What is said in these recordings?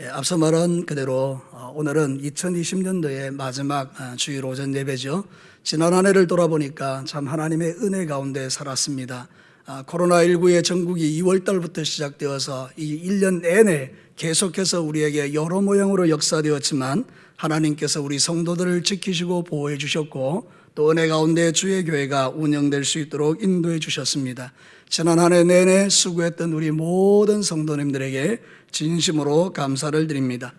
예, 앞서 말한 그대로 어, 오늘은 2020년도의 마지막 아, 주일 오전 예배죠. 지난 한 해를 돌아보니까 참 하나님의 은혜 가운데 살았습니다. 아, 코로나19의 전국이 2월 달부터 시작되어서 이 1년 내내 계속해서 우리에게 여러 모양으로 역사되었지만 하나님께서 우리 성도들을 지키시고 보호해 주셨고 또 은혜 가운데 주의 교회가 운영될 수 있도록 인도해 주셨습니다. 지난 한 해 내내 수고했던 우리 모든 성도님들에게 진심으로 감사를 드립니다.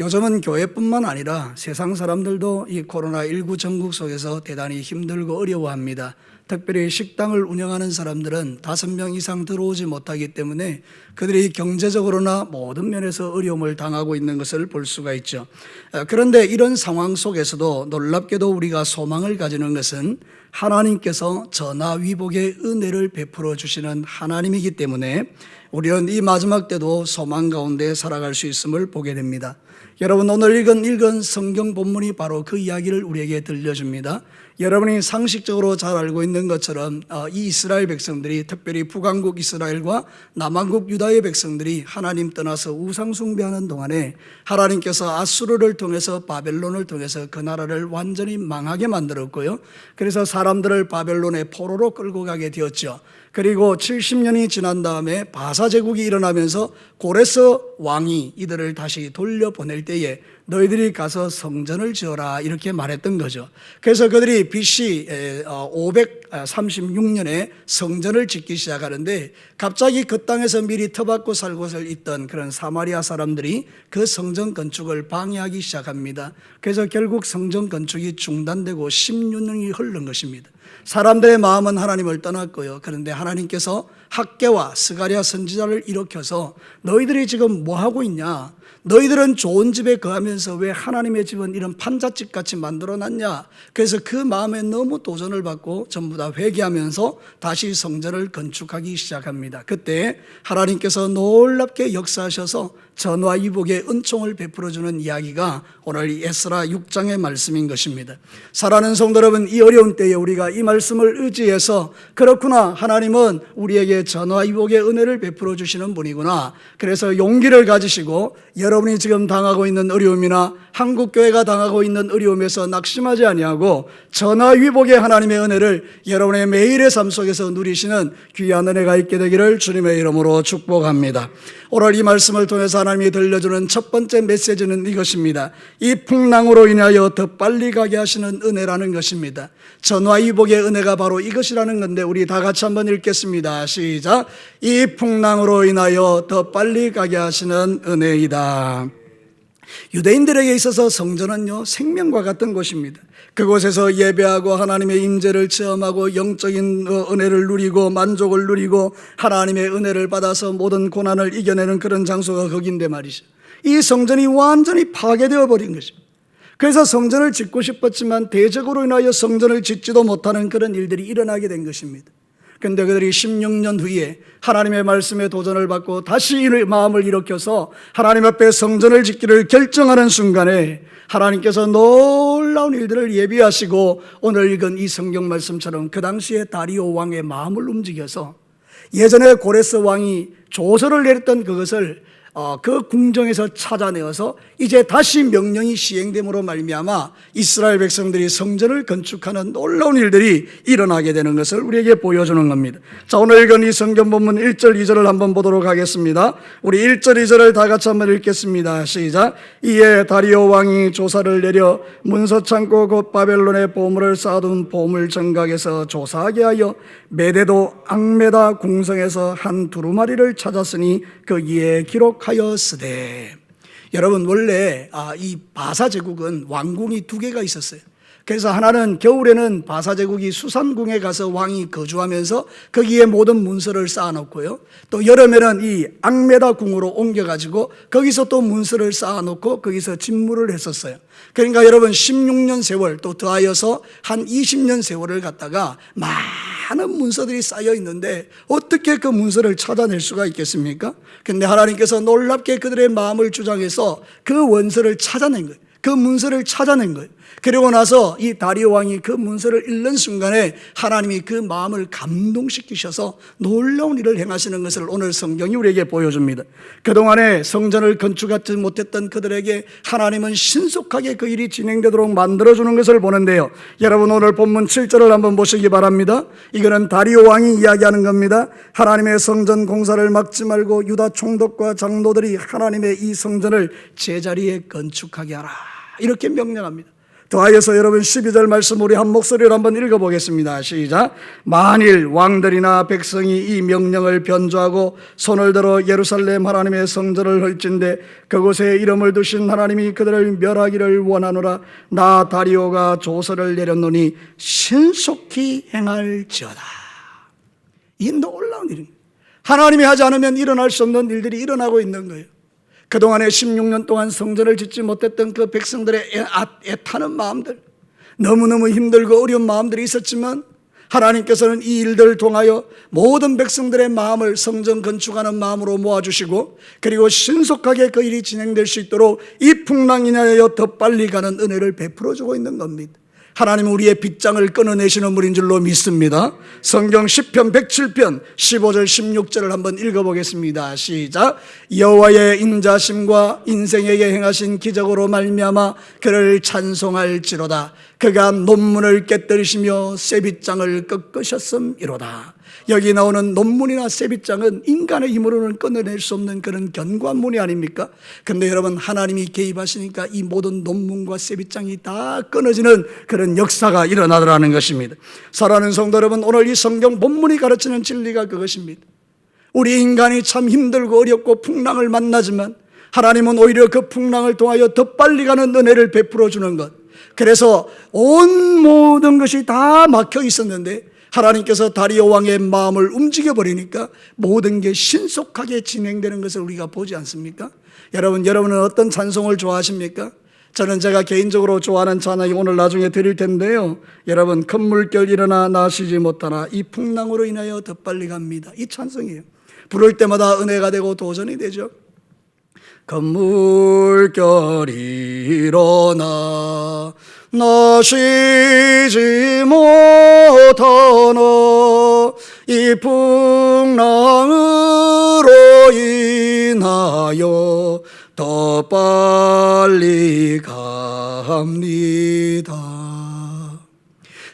요즘은 교회뿐만 아니라 세상 사람들도 이 코로나19 전국 속에서 대단히 힘들고 어려워합니다. 특별히 식당을 운영하는 사람들은 다섯 명 이상 들어오지 못하기 때문에 그들이 경제적으로나 모든 면에서 어려움을 당하고 있는 것을 볼 수가 있죠. 어, 그런데 이런 상황 속에서도 놀랍게도 우리가 소망을 가지는 것은 하나님께서 전화위복의 은혜를 베풀어 주시는 하나님이기 때문에 우리는 이 마지막 때도 소망 가운데 살아갈 수 있음을 보게 됩니다. 여러분 오늘 읽은 읽은 성경 본문이 바로 그 이야기를 우리에게 들려줍니다. 여러분이 상식적으로 잘 알고 있는 것처럼 어, 이 이스라엘 백성들이 특별히 북왕국 이스라엘과 남왕국 유다의 백성들이 하나님 떠나서 우상 숭배하는 동안에 하나님께서 아수르를 통해서 바벨론을 통해서 그 나라를 완전히 망하게 만들었고요. 그래서 사람들을 바벨론의 포로로 끌고 가게 되었죠. 그리고 70년이 지난 다음에 바사 제국이 일어나면서 고레스 왕이 이들을 다시 돌려보낼 때에 너희들이 가서 성전을 지어라 이렇게 말했던 거죠. 그래서 그들이 BC 536년에 성전을 짓기 시작하는데 갑자기 그 땅에서 미리 터받고 살고 있던 그런 사마리아 사람들이 그 성전 건축을 방해하기 시작합니다. 그래서 결국 성전 건축이 중단되고 16년이 흐른 것입니다. 사람들의 마음은 하나님을 떠났고요. 그런데 하나님께서 학계와 스가랴 선지자를 일으켜서 너희들이 지금 뭐 하고 있냐? 너희들은 좋은 집에 거하면서 왜 하나님의 집은 이런 판잣집 같이 만들어 놨냐? 그래서 그 마음에 너무 도전을 받고 전부 다 회개하면서 다시 성전을 건축하기 시작합니다. 그때 하나님께서 놀랍게 역사하셔서 전화 이복의 은총을 베풀어 주는 이야기가 오늘 이 에스라 6장의 말씀인 것입니다. 사랑하는 성도 여러분, 이 어려운 때에 우리가 이 말씀을 의지해서 그렇구나 하나님은 우리에게 전화 이복의 은혜를 베풀어 주시는 분이구나. 그래서 용기를 가지시고 여러분이 지금 당하고 있는 어려움이나 한국 교회가 당하고 있는 어려움에서 낙심하지 아니하고 전화 위복의 하나님의 은혜를 여러분의 매일의 삶 속에서 누리시는 귀한 은혜가 있게 되기를 주님의 이름으로 축복합니다. 오늘 이 말씀을 통해서 하나님이 들려주는 첫 번째 메시지는 이것입니다. 이 풍랑으로 인하여 더 빨리 가게 하시는 은혜라는 것입니다. 전화위복의 은혜가 바로 이것이라는 건데 우리 다 같이 한번 읽겠습니다. 시작. 이 풍랑으로 인하여 더 빨리 가게 하시는 은혜이다. 유대인들에게 있어서 성전은요 생명과 같은 곳입니다. 그곳에서 예배하고 하나님의 임재를 체험하고 영적인 어, 은혜를 누리고 만족을 누리고 하나님의 은혜를 받아서 모든 고난을 이겨내는 그런 장소가 거긴데 말이죠. 이 성전이 완전히 파괴되어 버린 것입니다. 그래서 성전을 짓고 싶었지만 대적으로 인하여 성전을 짓지도 못하는 그런 일들이 일어나게 된 것입니다. 근데 그들이 16년 후에 하나님의 말씀에 도전을 받고 다시 이 마음을 일으켜서 하나님 앞에 성전을 짓기를 결정하는 순간에 하나님께서 놀라운 일들을 예비하시고 오늘 읽은 이 성경 말씀처럼 그 당시에 다리오 왕의 마음을 움직여서 예전에 고레스 왕이 조서를 내렸던 그것을 어, 그 궁정에서 찾아내어서 이제 다시 명령이 시행됨으로 말미암아 이스라엘 백성들이 성전을 건축하는 놀라운 일들이 일어나게 되는 것을 우리에게 보여주는 겁니다. 자, 오늘 읽은 이 성경 본문 1절, 2절을 한번 보도록 하겠습니다. 우리 1절, 2절을 다 같이 한번 읽겠습니다. 시작. 이에 다리오 왕이 조사를 내려 문서 창고 곧 바벨론의 보물을 쌓아둔 보물 정각에서 조사하게 하여 메대도 앙메다 궁성에서 한 두루마리를 찾았으니 거기에 기록 하였으되 여러분 원래 아, 이 바사 제국은 왕궁이 두 개가 있었어요. 그래서 하나는 겨울에는 바사 제국이 수산궁에 가서 왕이 거주하면서 거기에 모든 문서를 쌓아놓고요. 또 여름에는 이 앙메다 궁으로 옮겨가지고 거기서 또 문서를 쌓아놓고 거기서 집무를 했었어요. 그러니까 여러분 16년 세월 또 더하여서 한 20년 세월을 갖다가 많은 문서들이 쌓여 있는데 어떻게 그 문서를 찾아낼 수가 있겠습니까? 근데 하나님께서 놀랍게 그들의 마음을 주장해서 그 원서를 찾아낸 거예요. 그 문서를 찾아낸 거예요. 그리고 나서 이 다리오 왕이 그 문서를 읽는 순간에 하나님이 그 마음을 감동시키셔서 놀라운 일을 행하시는 것을 오늘 성경이 우리에게 보여줍니다. 그동안에 성전을 건축하지 못했던 그들에게 하나님은 신속하게 그 일이 진행되도록 만들어주는 것을 보는데요. 여러분 오늘 본문 7절을 한번 보시기 바랍니다. 이거는 다리오 왕이 이야기하는 겁니다. 하나님의 성전 공사를 막지 말고 유다 총독과 장로들이 하나님의 이 성전을 제자리에 건축하게 하라. 이렇게 명령합니다. 더하여서 여러분 12절 말씀 우리 한 목소리로 한번 읽어보겠습니다. 시작. 만일 왕들이나 백성이 이 명령을 변조하고 손을 들어 예루살렘 하나님의 성전을 헐진데 그곳에 이름을 두신 하나님이 그들을 멸하기를 원하노라 나 다리오가 조서를 내렸노니 신속히 행할지어다. 이 놀라운 일입니다. 하나님이 하지 않으면 일어날 수 없는 일들이 일어나고 있는 거예요. 그동안에 16년 동안 성전을 짓지 못했던 그 백성들의 애, 아, 애타는 마음들, 너무너무 힘들고 어려운 마음들이 있었지만 하나님께서는 이 일들을 통하여 모든 백성들의 마음을 성전 건축하는 마음으로 모아주시고 그리고 신속하게 그 일이 진행될 수 있도록 이 풍랑이 인하여 더 빨리 가는 은혜를 베풀어 주고 있는 겁니다. 하나님은 우리의 빗장을 끊어내시는 분인 줄로 믿습니다. 성경 10편 107편 15절 16절을 한번 읽어보겠습니다. 시작. 여호와의 인자심과 인생에게 행하신 기적으로 말미암아 그를 찬송할지로다. 그가 논문을 깨뜨리시며 쇠빗장을 꺾으셨음이로다. 여기 나오는 논문이나 쇠빗장은 인간의 힘으로는 끊어낼 수 없는 그런 견고한 문이 아닙니까? 근데 여러분 하나님이 개입하시니까 이 모든 논문과 쇠빗장이 다 끊어지는 그런 역사가 일어나더라는 것입니다. 사랑하는 성도 여러분 오늘 이 성경 본문이 가르치는 진리가 그것입니다. 우리 인간이 참 힘들고 어렵고 풍랑을 만나지만 하나님은 오히려 그 풍랑을 통하여 더 빨리 가는 은혜를 베풀어 주는 것. 그래서 온 모든 것이 다 막혀 있었는데 하나님께서 다리오 왕의 마음을 움직여 버리니까 모든 게 신속하게 진행되는 것을 우리가 보지 않습니까? 여러분, 여러분은 어떤 찬송을 좋아하십니까? 저는 제가 개인적으로 좋아하는 찬양이 오늘 나중에 드릴 텐데요. 여러분, 큰 물결 일어나 나시지 못하나 이 풍랑으로 인하여 더 빨리 갑니다. 이 찬송이에요. 부를 때마다 은혜가 되고 도전이 되죠. 건물결 일어나 나시지 못하나 이 풍랑으로 인하여 더 빨리 갑니다.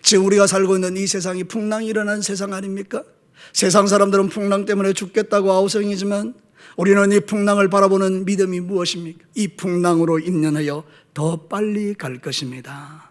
지금 우리가 살고 있는 이 세상이 풍랑이 일어난 세상 아닙니까? 세상 사람들은 풍랑 때문에 죽겠다고 아우성이지만 우리는 이 풍랑을 바라보는 믿음이 무엇입니까? 이 풍랑으로 인연하여 더 빨리 갈 것입니다.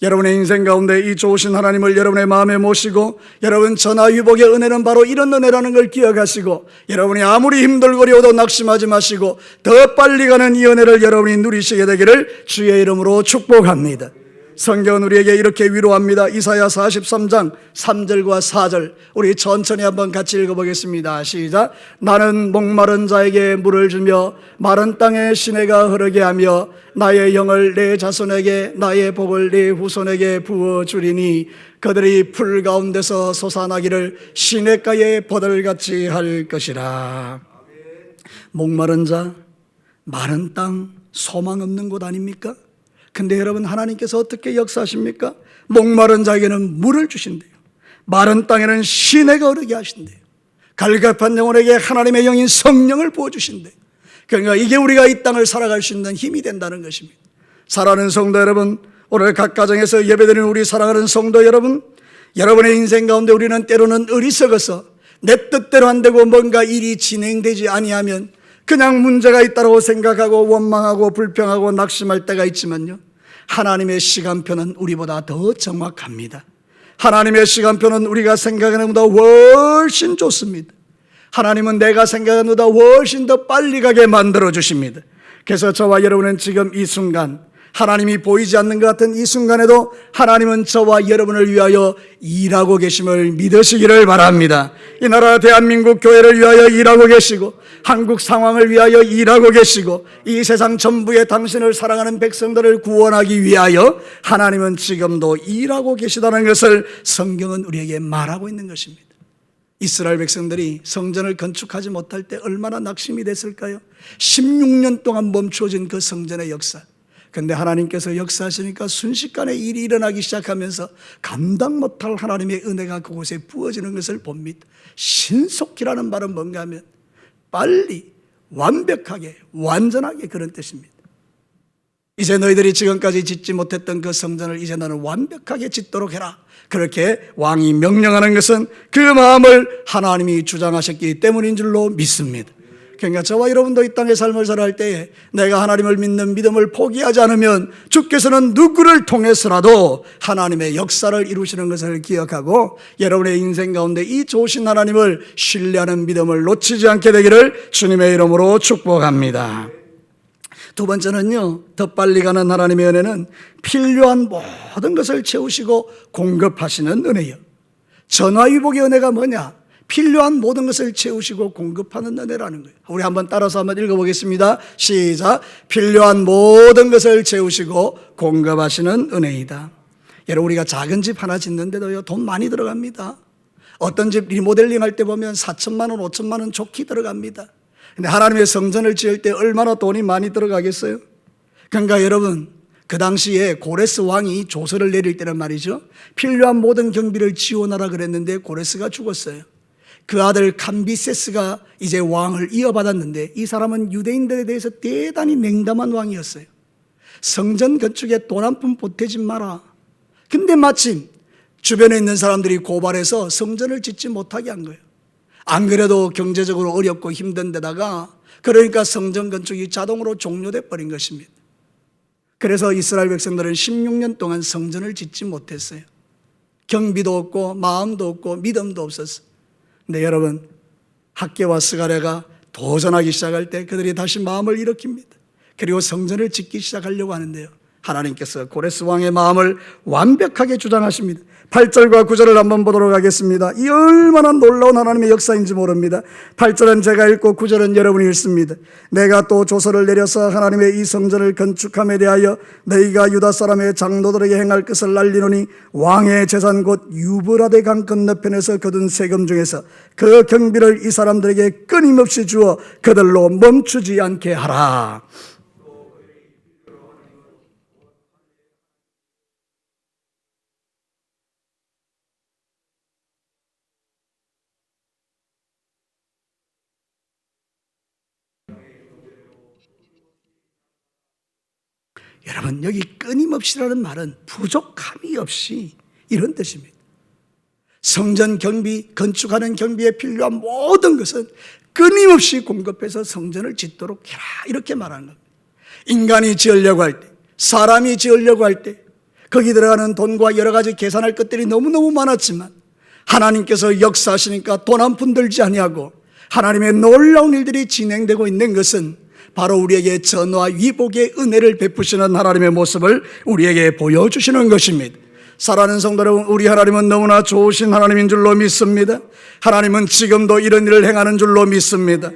여러분의 인생 가운데 이 좋으신 하나님을 여러분의 마음에 모시고 여러분 전화위복의 은혜는 바로 이런 은혜라는 걸 기억하시고 여러분이 아무리 힘들고 어려워도 낙심하지 마시고 더 빨리 가는 이 은혜를 여러분이 누리시게 되기를 주의 이름으로 축복합니다. 성경은 우리에게 이렇게 위로합니다. 이사야 43장 3절과 4절. 우리 천천히 한번 같이 읽어보겠습니다. 시작. 나는 목마른 자에게 물을 주며 마른 땅에 시내가 흐르게 하며 나의 영을 내 자손에게 나의 복을 내 후손에게 부어 주리니 그들이 풀 가운데서 솟아나기를 시냇가에 버들같이 할 것이라. 목마른 자, 마른 땅, 소망 없는 곳 아닙니까? 근데 여러분 하나님께서 어떻게 역사하십니까? 목마른 자에게는 물을 주신대요. 마른 땅에는 시내가 흐르게 하신대요. 갈급한 영혼에게 하나님의 영인 성령을 부어주신대요. 그러니까 이게 우리가 이 땅을 살아갈 수 있는 힘이 된다는 것입니다. 사랑하는 성도 여러분, 오늘 각 가정에서 예배드리는 우리 사랑하는 성도 여러분, 여러분의 인생 가운데 우리는 때로는 어리석어서 내 뜻대로 안 되고 뭔가 일이 진행되지 아니하면 그냥 문제가 있다고 생각하고 원망하고 불평하고 낙심할 때가 있지만요. 하나님의 시간표는 우리보다 더 정확합니다. 하나님의 시간표는 우리가 생각하는 것보다 훨씬 좋습니다. 하나님은 내가 생각하는 것보다 훨씬 더 빨리 가게 만들어 주십니다. 그래서 저와 여러분은 지금 이 순간 하나님이 보이지 않는 것 같은 이 순간에도 하나님은 저와 여러분을 위하여 일하고 계심을 믿으시기를 바랍니다. 이 나라 대한민국 교회를 위하여 일하고 계시고 한국 상황을 위하여 일하고 계시고 이 세상 전부의 당신을 사랑하는 백성들을 구원하기 위하여 하나님은 지금도 일하고 계시다는 것을 성경은 우리에게 말하고 있는 것입니다. 이스라엘 백성들이 성전을 건축하지 못할 때 얼마나 낙심이 됐을까요? 16년 동안 멈추어진 그 성전의 역사. 근데 하나님께서 역사하시니까 순식간에 일이 일어나기 시작하면서 감당 못할 하나님의 은혜가 그곳에 부어지는 것을 봅니다. 신속히라는 말은 뭔가 하면 빨리, 완벽하게, 완전하게 그런 뜻입니다. 이제 너희들이 지금까지 짓지 못했던 그 성전을 이제 너는 완벽하게 짓도록 해라. 그렇게 왕이 명령하는 것은 그 마음을 하나님이 주장하셨기 때문인 줄로 믿습니다. 그러니까 저와 여러분도 이 땅의 삶을 살아갈 때에 내가 하나님을 믿는 믿음을 포기하지 않으면 주께서는 누구를 통해서라도 하나님의 역사를 이루시는 것을 기억하고 여러분의 인생 가운데 이 좋으신 하나님을 신뢰하는 믿음을 놓치지 않게 되기를 주님의 이름으로 축복합니다. 두 번째는요, 더 빨리 가는 하나님의 은혜는 필요한 모든 것을 채우시고 공급하시는 은혜요. 전화위복의 은혜가 뭐냐? 필요한 모든 것을 채우시고 공급하는 은혜라는 거예요. 우리 한번 따라서 한번 읽어보겠습니다. 시작. 필요한 모든 것을 채우시고 공급하시는 은혜이다. 여러분, 우리가 작은 집 하나 짓는데도요, 돈 많이 들어갑니다. 어떤 집 리모델링 할 때 보면 4천만 원, 5천만 원 좋게 들어갑니다. 근데 하나님의 성전을 지을 때 얼마나 돈이 많이 들어가겠어요? 그러니까 여러분, 그 당시에 고레스 왕이 조서를 내릴 때는 말이죠. 필요한 모든 경비를 지원하라 그랬는데 고레스가 죽었어요. 그 아들 캄비세스가 이제 왕을 이어받았는데 이 사람은 유대인들에 대해서 대단히 냉담한 왕이었어요. 성전 건축에 돈 한 푼 보태지 마라. 근데 마침 주변에 있는 사람들이 고발해서 성전을 짓지 못하게 한 거예요. 안 그래도 경제적으로 어렵고 힘든 데다가 그러니까 성전 건축이 자동으로 종료돼 버린 것입니다. 그래서 이스라엘 백성들은 16년 동안 성전을 짓지 못했어요. 경비도 없고 마음도 없고 믿음도 없었어요. 근데 여러분 학계와 스가랴가 도전하기 시작할 때 그들이 다시 마음을 일으킵니다. 그리고 성전을 짓기 시작하려고 하는데요. 하나님께서 고레스 왕의 마음을 완벽하게 주장하십니다. 8절과 9절을 한번 보도록 하겠습니다. 이 얼마나 놀라운 하나님의 역사인지 모릅니다. 8절은 제가 읽고 9절은 여러분이 읽습니다. 내가 또 조서를 내려서 하나님의 이 성전을 건축함에 대하여 너희가 유다 사람의 장로들에게 행할 것을 알리노니 왕의 재산 곧 유브라데 강 건너편에서 거둔 세금 중에서 그 경비를 이 사람들에게 끊임없이 주어 그들로 멈추지 않게 하라. 여러분 여기 끊임없이라는 말은 부족함이 없이 이런 뜻입니다. 성전 경비, 건축하는 경비에 필요한 모든 것은 끊임없이 공급해서 성전을 짓도록 해라 이렇게 말하는 겁니다. 인간이 지으려고 할 때, 사람이 지으려고 할 때, 거기 들어가는 돈과 여러 가지 계산할 것들이 너무너무 많았지만 하나님께서 역사하시니까 돈 한 푼 들지 아니하고 하나님의 놀라운 일들이 진행되고 있는 것은 바로 우리에게 전화 위복의 은혜를 베푸시는 하나님의 모습을 우리에게 보여주시는 것입니다. 사랑하는 성도 여러분, 우리 하나님은 너무나 좋으신 하나님인 줄로 믿습니다. 하나님은 지금도 이런 일을 행하는 줄로 믿습니다.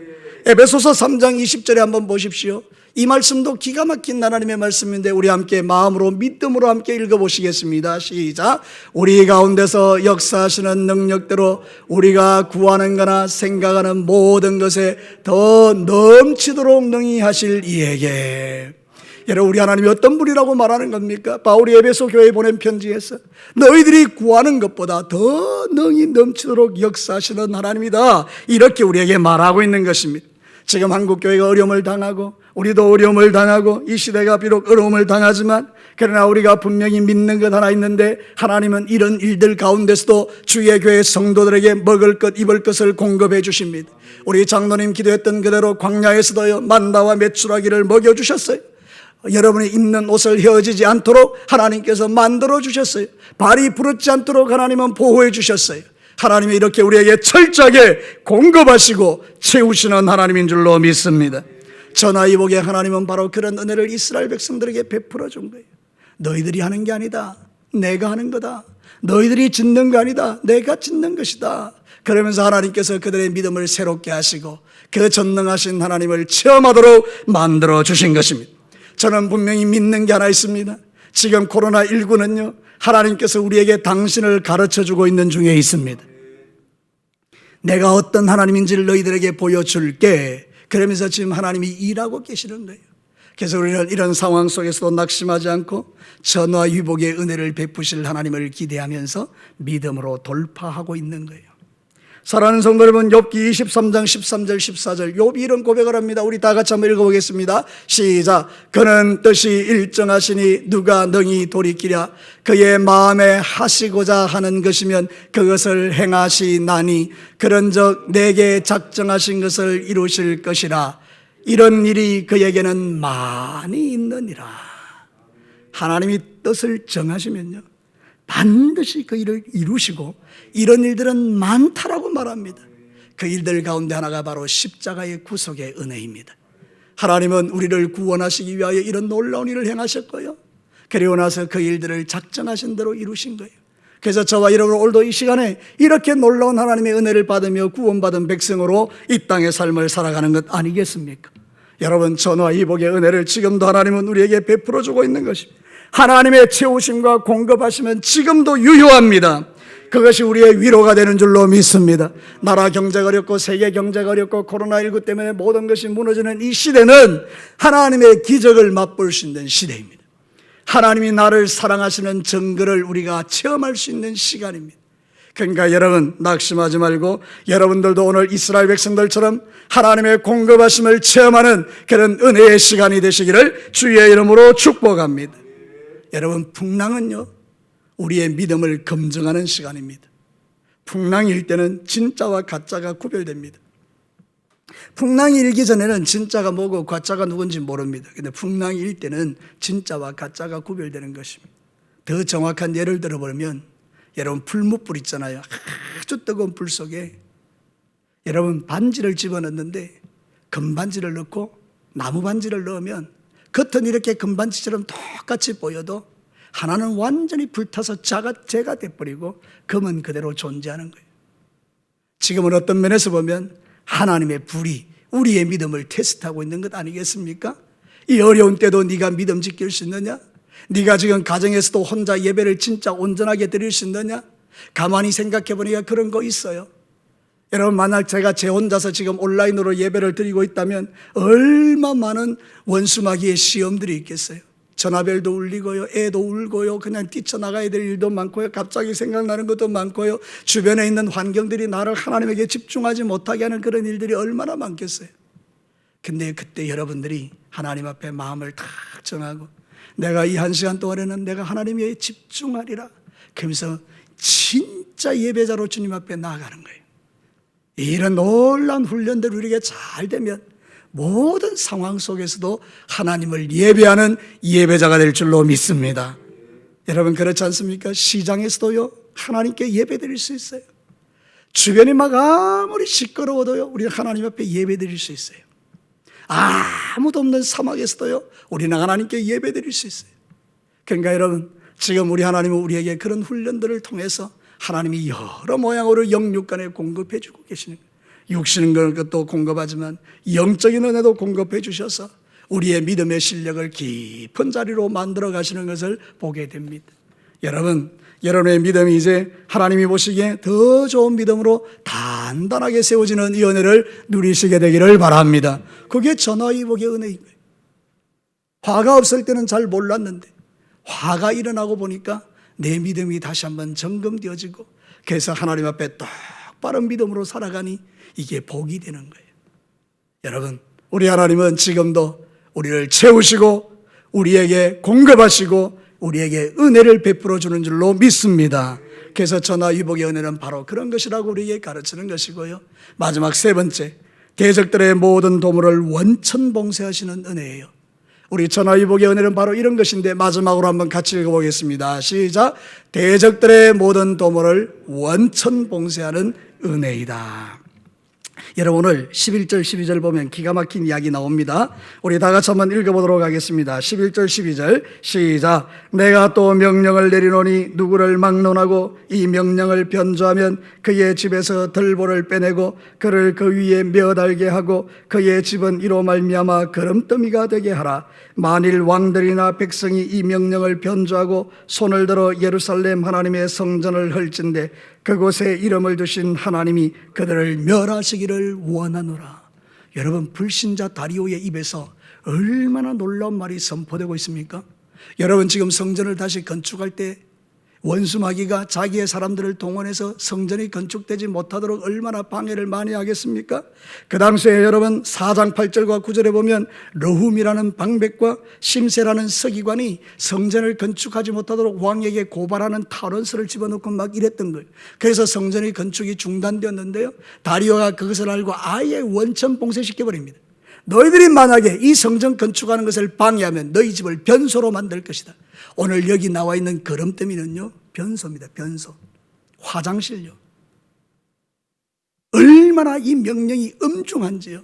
에베소서 3장 20절에 한번 보십시오. 이 말씀도 기가 막힌 하나님의 말씀인데 우리 함께 마음으로 믿음으로 함께 읽어보시겠습니다. 시작. 우리 가운데서 역사하시는 능력대로 우리가 구하는 거나 생각하는 모든 것에 더 넘치도록 능히 하실 이에게. 여러분 우리 하나님이 어떤 분이라고 말하는 겁니까? 바울이 에베소 교회에 보낸 편지에서 너희들이 구하는 것보다 더 능히 넘치도록 역사하시는 하나님이다. 이렇게 우리에게 말하고 있는 것입니다. 지금 한국 교회가 어려움을 당하고 우리도 어려움을 당하고 이 시대가 비록 어려움을 당하지만 그러나 우리가 분명히 믿는 것 하나 있는데 하나님은 이런 일들 가운데서도 주의 교회 성도들에게 먹을 것 입을 것을 공급해 주십니다. 우리 장로님 기도했던 그대로 광야에서도요 만나와 메추라기를 먹여 주셨어요. 여러분이 입는 옷을 헤어지지 않도록 하나님께서 만들어 주셨어요. 발이 부르지 않도록 하나님은 보호해 주셨어요. 하나님이 이렇게 우리에게 철저하게 공급하시고 채우시는 하나님인 줄로 믿습니다. 전하이복의 하나님은 바로 그런 은혜를 이스라엘 백성들에게 베풀어 준 거예요. 너희들이 하는 게 아니다. 내가 하는 거다. 너희들이 짓는 거 아니다. 내가 짓는 것이다. 그러면서 하나님께서 그들의 믿음을 새롭게 하시고 그 전능하신 하나님을 체험하도록 만들어 주신 것입니다. 저는 분명히 믿는 게 하나 있습니다. 지금 코로나19는요, 하나님께서 우리에게 당신을 가르쳐 주고 있는 중에 있습니다. 내가 어떤 하나님인지를 너희들에게 보여줄게. 그러면서 지금 하나님이 일하고 계시는 거예요. 그래서 우리는 이런 상황 속에서도 낙심하지 않고 전화 위복의 은혜를 베푸실 하나님을 기대하면서 믿음으로 돌파하고 있는 거예요. 사랑하는 성도 여러분, 욥기 23장 13절 14절 욥이 이런 고백을 합니다. 우리 다 같이 한번 읽어보겠습니다. 시작. 그는 뜻이 일정하시니 누가 능히 돌이키랴. 그의 마음에 하시고자 하는 것이면 그것을 행하시나니 그런즉 내게 작정하신 것을 이루실 것이라. 이런 일이 그에게는 많이 있느니라. 하나님이 뜻을 정하시면요. 반드시 그 일을 이루시고 이런 일들은 많다라고 말합니다. 그 일들 가운데 하나가 바로 십자가의 구속의 은혜입니다. 하나님은 우리를 구원하시기 위하여 이런 놀라운 일을 행하셨고요. 그리고 나서 그 일들을 작정하신 대로 이루신 거예요. 그래서 저와 여러분 오늘도 이 시간에 이렇게 놀라운 하나님의 은혜를 받으며 구원받은 백성으로 이 땅의 삶을 살아가는 것 아니겠습니까? 여러분 전화 이복의 은혜를 지금도 하나님은 우리에게 베풀어 주고 있는 것입니다. 하나님의 채우심과 공급하시면 지금도 유효합니다. 그것이 우리의 위로가 되는 줄로 믿습니다. 나라 경제가 어렵고 세계 경제가 어렵고 코로나19 때문에 모든 것이 무너지는 이 시대는 하나님의 기적을 맛볼 수 있는 시대입니다. 하나님이 나를 사랑하시는 증거를 우리가 체험할 수 있는 시간입니다. 그러니까 여러분 낙심하지 말고 여러분들도 오늘 이스라엘 백성들처럼 하나님의 공급하심을 체험하는 그런 은혜의 시간이 되시기를 주의 이름으로 축복합니다. 여러분 풍랑은요 우리의 믿음을 검증하는 시간입니다. 풍랑일 때는 진짜와 가짜가 구별됩니다. 풍랑이 일기 전에는 진짜가 뭐고 가짜가 누군지 모릅니다. 근데 풍랑이 일 때는 진짜와 가짜가 구별되는 것입니다. 더 정확한 예를 들어보면 여러분 풀무불 있잖아요. 아주 뜨거운 불 속에 여러분 반지를 집어넣는데 금반지를 넣고 나무 반지를 넣으면 겉은 이렇게 금반지처럼 똑같이 보여도 하나는 완전히 불타서 자가 재가 돼버리고 금은 그대로 존재하는 거예요. 지금은 어떤 면에서 보면 하나님의 불이 우리의 믿음을 테스트하고 있는 것 아니겠습니까? 이 어려운 때도 네가 믿음 지킬 수 있느냐? 네가 지금 가정에서도 혼자 예배를 진짜 온전하게 드릴 수 있느냐? 가만히 생각해 보니까 그런 거 있어요. 여러분 만약 제가 제 혼자서 지금 온라인으로 예배를 드리고 있다면 얼마 많은 원수마귀의 시험들이 있겠어요. 전화벨도 울리고요, 애도 울고요, 그냥 뛰쳐나가야 될 일도 많고요, 갑자기 생각나는 것도 많고요, 주변에 있는 환경들이 나를 하나님에게 집중하지 못하게 하는 그런 일들이 얼마나 많겠어요. 근데 그때 여러분들이 하나님 앞에 마음을 다 정하고 내가 이 한 시간 동안에는 내가 하나님에 집중하리라. 그러면서 진짜 예배자로 주님 앞에 나아가는 거예요. 이런 놀라운 훈련들 우리에게 잘 되면 모든 상황 속에서도 하나님을 예배하는 예배자가 될 줄로 믿습니다. 여러분 그렇지 않습니까? 시장에서도요 하나님께 예배 드릴 수 있어요. 주변이 막 아무리 시끄러워도요 우리 하나님 앞에 예배 드릴 수 있어요. 아무도 없는 사막에서도요 우리는 하나님께 예배 드릴 수 있어요. 그러니까 여러분 지금 우리 하나님은 우리에게 그런 훈련들을 통해서 하나님이 여러 모양으로 영육간에 공급해 주고 계시는. 육신은 것도 공급하지만 영적인 은혜도 공급해 주셔서 우리의 믿음의 실력을 깊은 자리로 만들어 가시는 것을 보게 됩니다. 여러분, 여러분의 믿음이 이제 하나님이 보시기에 더 좋은 믿음으로 단단하게 세워지는 이 은혜를 누리시게 되기를 바랍니다. 그게 전화위복의 은혜인 거예요. 화가 없을 때는 잘 몰랐는데 화가 일어나고 보니까 내 믿음이 다시 한번 점검되어지고 그래서 하나님 앞에 똑바른 믿음으로 살아가니 이게 복이 되는 거예요. 여러분, 우리 하나님은 지금도 우리를 채우시고 우리에게 공급하시고 우리에게 은혜를 베풀어 주는 줄로 믿습니다. 그래서 전화위복의 은혜는 바로 그런 것이라고 우리에게 가르치는 것이고요. 마지막 세 번째, 대적들의 모든 도물을 원천 봉쇄하시는 은혜예요. 우리 전화위복의 은혜는 바로 이런 것인데 마지막으로 한번 같이 읽어보겠습니다. 시작. 대적들의 모든 도물을 원천 봉쇄하는 은혜이다. 여러분 오늘 11절 12절 보면 기가 막힌 이야기 나옵니다. 우리 다 같이 한번 읽어보도록 하겠습니다. 11절 12절 시작 내가 또 명령을 내리노니 누구를 막론하고 이 명령을 변조하면 그의 집에서 들보를 빼내고 그를 그 위에 몇 알게 하고 그의 집은 이로 말미암아 걸음더미가 되게 하라 만일 왕들이나 백성이 이 명령을 변조하고 손을 들어 예루살렘 하나님의 성전을 헐진대 그곳에 이름을 두신 하나님이 그들을 멸하시기를 원하노라. 여러분 불신자 다리오의 입에서 얼마나 놀라운 말이 선포되고 있습니까? 여러분 지금 성전을 다시 건축할 때 원수 마귀가 자기의 사람들을 동원해서 성전이 건축되지 못하도록 얼마나 방해를 많이 하겠습니까? 그 당시에 여러분 4장 8절과 9절에 보면 러훔이라는 방백과 심세라는 서기관이 성전을 건축하지 못하도록 왕에게 고발하는 탈원서를 집어넣고 막 이랬던 거예요. 그래서 성전의 건축이 중단되었는데요. 다리오가 그것을 알고 아예 원천 봉쇄시켜 버립니다. 너희들이 만약에 이 성전 건축하는 것을 방해하면 너희 집을 변소로 만들 것이다. 오늘 여기 나와 있는 거름더미는요, 변소입니다. 변소. 화장실요. 얼마나 이 명령이 엄중한지요.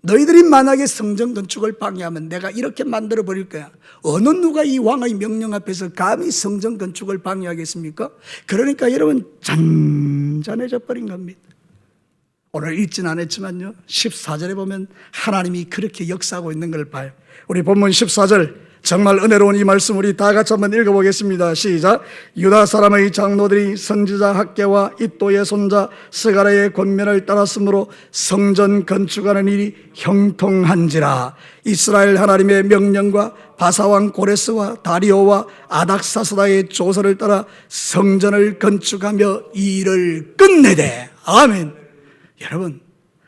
너희들이 만약에 성전 건축을 방해하면 내가 이렇게 만들어 버릴 거야. 어느 누가 이 왕의 명령 앞에서 감히 성전 건축을 방해하겠습니까? 그러니까 여러분 잔잔해져 버린 겁니다. 오늘 읽진 않았지만요. 14절에 보면 하나님이 그렇게 역사하고 있는 걸 봐요. 우리 본문 14절 정말 은혜로운 이 말씀 우리 다 같이 한번 읽어보겠습니다. 시작. 유다 사람의 장로들이 선지자 학계와 이또의 손자 스가라의 권면을 따랐으므로 성전 건축하는 일이 형통한지라. 이스라엘 하나님의 명령과 바사왕 고레스와 다리오와 아닥사스다의 조서를 따라 성전을 건축하며 이 일을 끝내되. 아멘. 여러분,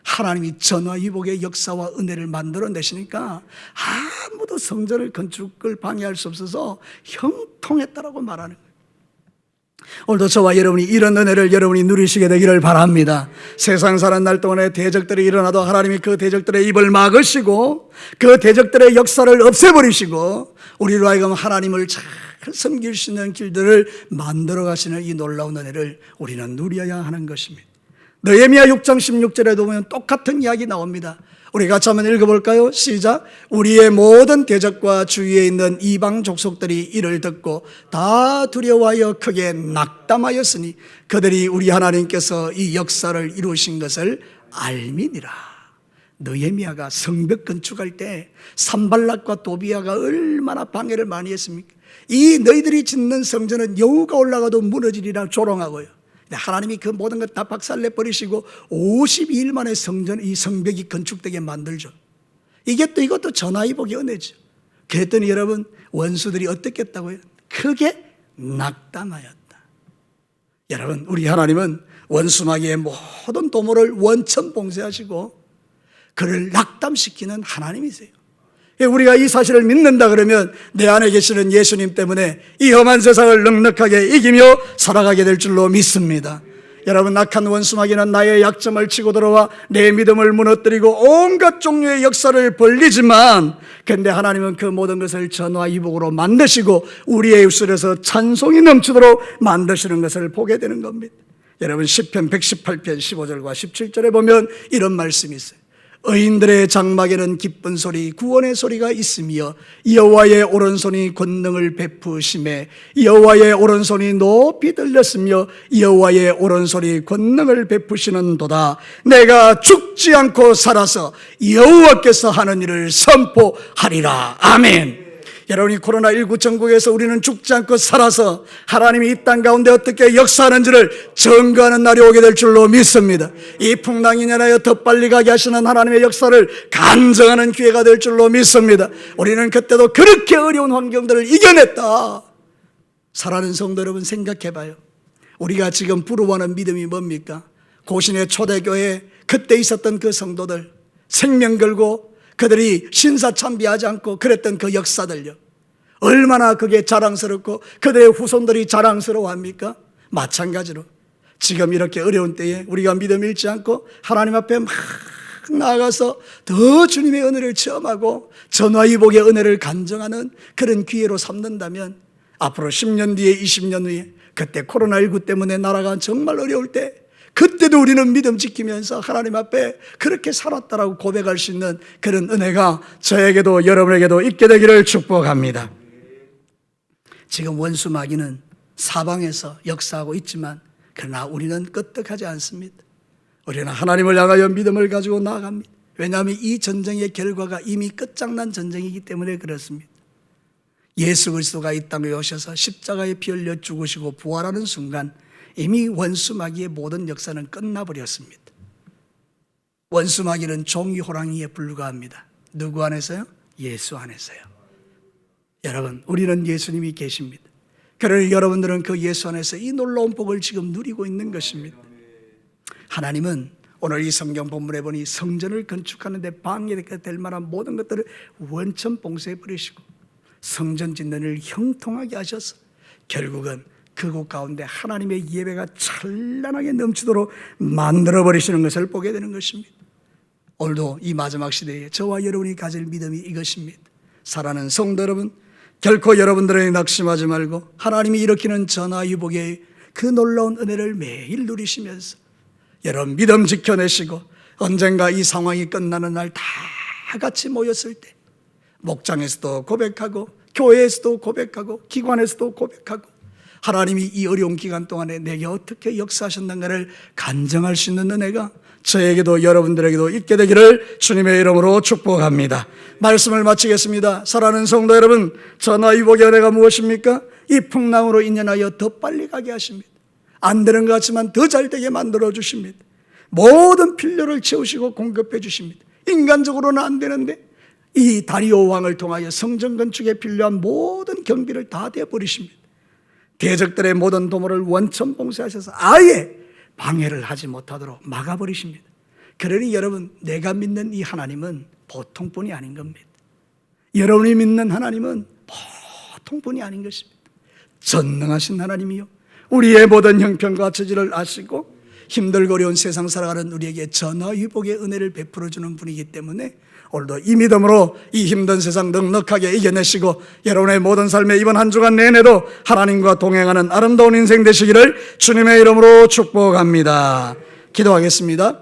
하나님이 전화위복의 역사와 은혜를 만들어내시니까 아무도 성전을 건축을 방해할 수 없어서 형통했다라고 말하는 거예요. 오늘도 저와 여러분이 이런 은혜를 여러분이 누리시게 되기를 바랍니다. 세상 사는 날 동안에 대적들이 일어나도 하나님이 그 대적들의 입을 막으시고 그 대적들의 역사를 없애버리시고 우리로 하여금 하나님을 잘 섬길 수 있는 길들을 만들어 가시는 이 놀라운 은혜를 우리는 누려야 하는 것입니다. 느헤미야 6장 16절에도 보면 똑같은 이야기 나옵니다. 우리 같이 한번 읽어볼까요? 시작. 우리의 모든 대적과 주위에 있는 이방 족속들이 이를 듣고 다 두려워하여 크게 낙담하였으니 그들이 우리 하나님께서 이 역사를 이루신 것을 알미니라. 느헤미야가 성벽 건축할 때 산발락과 도비아가 얼마나 방해를 많이 했습니까? 이 너희들이 짓는 성전은 여우가 올라가도 무너지리라 조롱하고요. 하나님이 그 모든 것 다 박살내 버리시고 52일 만에 성전 이 성벽이 건축되게 만들죠. 이게 또 이것도 전화위복의 은혜죠. 그랬더니 여러분 원수들이 어떻게 했다고요? 크게 낙담하였다. 여러분 우리 하나님은 원수 마귀의 모든 도모를 원천 봉쇄하시고 그를 낙담시키는 하나님이세요. 예, 우리가 이 사실을 믿는다 그러면 내 안에 계시는 예수님 때문에 이 험한 세상을 넉넉하게 이기며 살아가게 될 줄로 믿습니다. 여러분 낙한 원수마귀는 나의 약점을 치고 들어와 내 믿음을 무너뜨리고 온갖 종류의 역사를 벌리지만 근데 하나님은 그 모든 것을 전화위복으로 만드시고 우리의 입술에서 찬송이 넘치도록 만드시는 것을 보게 되는 겁니다. 여러분 10편 118편 15절과 17절에 보면 이런 말씀이 있어요. 의인들의 장막에는 기쁜 소리 구원의 소리가 있으며 여호와의 오른손이 권능을 베푸심에 여호와의 오른손이 높이 들렸으며 여호와의 오른손이 권능을 베푸시는도다. 내가 죽지 않고 살아서 여호와께서 하는 일을 선포하리라. 아멘 여러분이 코로나19 전국에서 우리는 죽지 않고 살아서 하나님이 이 땅 가운데 어떻게 역사하는지를 증거하는 날이 오게 될 줄로 믿습니다. 이 풍랑이 인하여 더 빨리 가게 하시는 하나님의 역사를 간증하는 기회가 될 줄로 믿습니다. 우리는 그때도 그렇게 어려운 환경들을 이겨냈다. 사랑하는 성도 여러분 생각해 봐요. 우리가 지금 부러워하는 믿음이 뭡니까? 고신의 초대교회 그때 있었던 그 성도들 생명 걸고 그들이 신사 참비하지 않고 그랬던 그 역사들요. 얼마나 그게 자랑스럽고 그들의 후손들이 자랑스러워합니까? 마찬가지로 지금 이렇게 어려운 때에 우리가 믿음 잃지 않고 하나님 앞에 막 나아가서 더 주님의 은혜를 체험하고 전화위복의 은혜를 간정하는 그런 기회로 삼는다면 앞으로 10년 뒤에 20년 후에 그때 코로나19 때문에 나라가 정말 어려울 때 그때도 우리는 믿음 지키면서 하나님 앞에 그렇게 살았다라고 고백할 수 있는 그런 은혜가 저에게도 여러분에게도 있게 되기를 축복합니다. 지금 원수 마귀는 사방에서 역사하고 있지만 그러나 우리는 끄떡하지 않습니다. 우리는 하나님을 향하여 믿음을 가지고 나아갑니다. 왜냐하면 이 전쟁의 결과가 이미 끝장난 전쟁이기 때문에 그렇습니다. 예수 그리스도가 이 땅에 오셔서 십자가에 피 흘려 죽으시고 부활하는 순간 이미 원수마귀의 모든 역사는 끝나버렸습니다. 원수마귀는 종이 호랑이에 불과합니다. 누구 안에서요? 예수 안에서요. 여러분, 우리는 예수님이 계십니다. 그러니 여러분들은 그 예수 안에서 이 놀라운 복을 지금 누리고 있는 것입니다. 하나님은 오늘 이 성경 본문에 보니 성전을 건축하는 데 방해가 될 만한 모든 것들을 원천 봉쇄해 버리시고 성전 짓는 일 형통하게 하셔서 결국은 그곳 가운데 하나님의 예배가 찬란하게 넘치도록 만들어 버리시는 것을 보게 되는 것입니다. 오늘도 이 마지막 시대에 저와 여러분이 가질 믿음이 이것입니다. 사랑하는 성도 여러분, 결코 여러분들의 낙심하지 말고 하나님이 일으키는 전화유복의 그 놀라운 은혜를 매일 누리시면서 여러분 믿음 지켜내시고 언젠가 이 상황이 끝나는 날 다 같이 모였을 때 목장에서도 고백하고 교회에서도 고백하고 기관에서도 고백하고 하나님이 이 어려운 기간 동안에 내게 어떻게 역사하셨는가를 간증할 수 있는 은혜가 저에게도 여러분들에게도 있게 되기를 주님의 이름으로 축복합니다. 말씀을 마치겠습니다. 사랑하는 성도 여러분, 전화위복의 은혜가 무엇입니까? 이 풍랑으로 인연하여 더 빨리 가게 하십니다. 안 되는 것 같지만 더 잘 되게 만들어 주십니다. 모든 필요를 채우시고 공급해 주십니다. 인간적으로는 안 되는데 이 다리오 왕을 통하여 성전 건축에 필요한 모든 경비를 다 대버리십니다. 대적들의 모든 도모를 원천 봉쇄하셔서 아예 방해를 하지 못하도록 막아버리십니다. 그러니 여러분, 내가 믿는 이 하나님은 보통뿐이 아닌 겁니다. 여러분이 믿는 하나님은 보통뿐이 아닌 것입니다. 전능하신 하나님이요. 우리의 모든 형편과 처지를 아시고 힘들고 어려운 세상 살아가는 우리에게 전화위복의 은혜를 베풀어 주는 분이기 때문에 오늘도 이 믿음으로 이 힘든 세상 넉넉하게 이겨내시고 여러분의 모든 삶에 이번 한 주간 내내도 하나님과 동행하는 아름다운 인생 되시기를 주님의 이름으로 축복합니다. 기도하겠습니다.